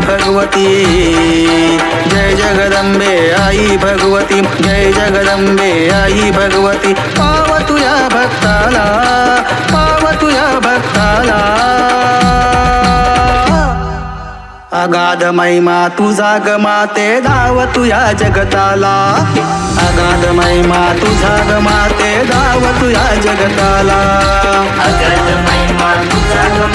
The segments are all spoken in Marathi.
भगवती। जय जगदंबे आई भगवती। जय जगदंबे आई भगवती। पाव तुया भक्ताला पाव तुया भक्ताला। अगाध महिमा तुझा ग माते धाव तुया जगताला। अगाध महिमा तुझा ग माते धाव तुया जगताला। अगद महिमा तुझा ग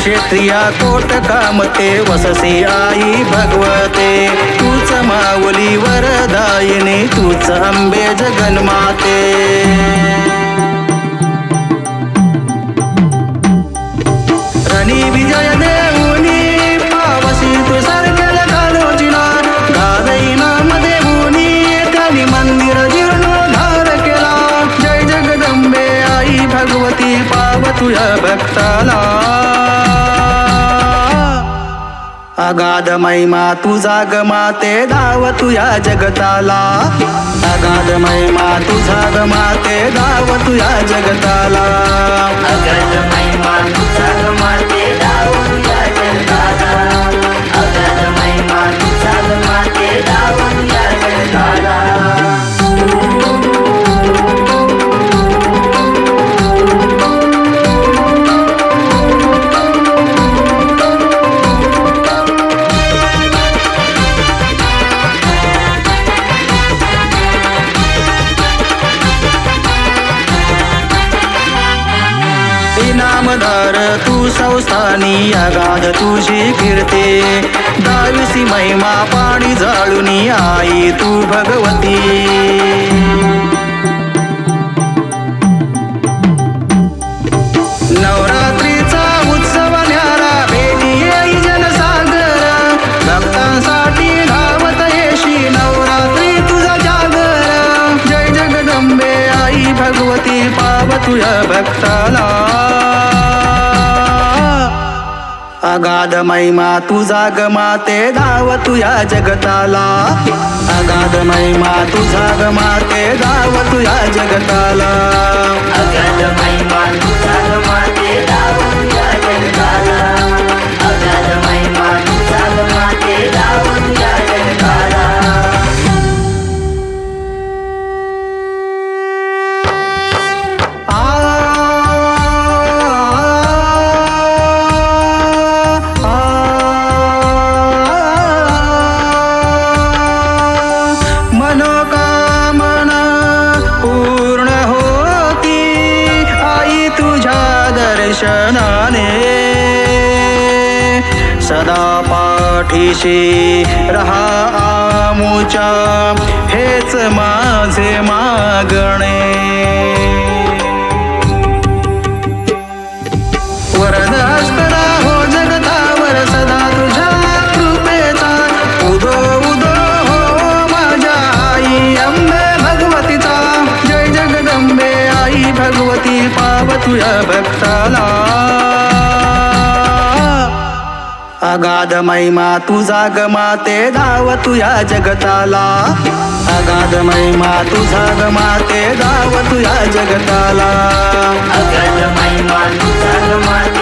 क्षेत्रिया कोट कामते वससे आई भगवते. तूच माऊली वरदायिनी तूच अंबे जगन्माते रणी विजय देऊनी पावसी तू सारखेल कालोजिना गादई नाम देऊनी त्यांनी मंदिर जीर्णोद्धार केला. जय जगदंबे आई भगवती पाव तुझ्या भक्ताला. अगाध महिमा तुझा ग माते धाव तुया जगताला. अगाध महिमा तुझा ग माते धाव तुया जगताला. इनामदार तू संस्थानी आगाध तुझी फिरते. दाविसी महिमा पाणी जाळूनी आई तू भगवती. भक्ता. अगाध महिमा तुझा गमाते माते धाव तुया जगताला. अगाध महिमा तुझा गमाते माते धाव तुया जगताला. पाठीशी रहा आमुच्या हेच माझे मागणे. हो हो भगवती पाव हो भक्ताला. अगाध महिमा तुझा गमाते माते धाव तुया जगताला. अगाध महिमा तुझा गमाते माते धाव तुया जगताला. अगाध महिमा तुझा ग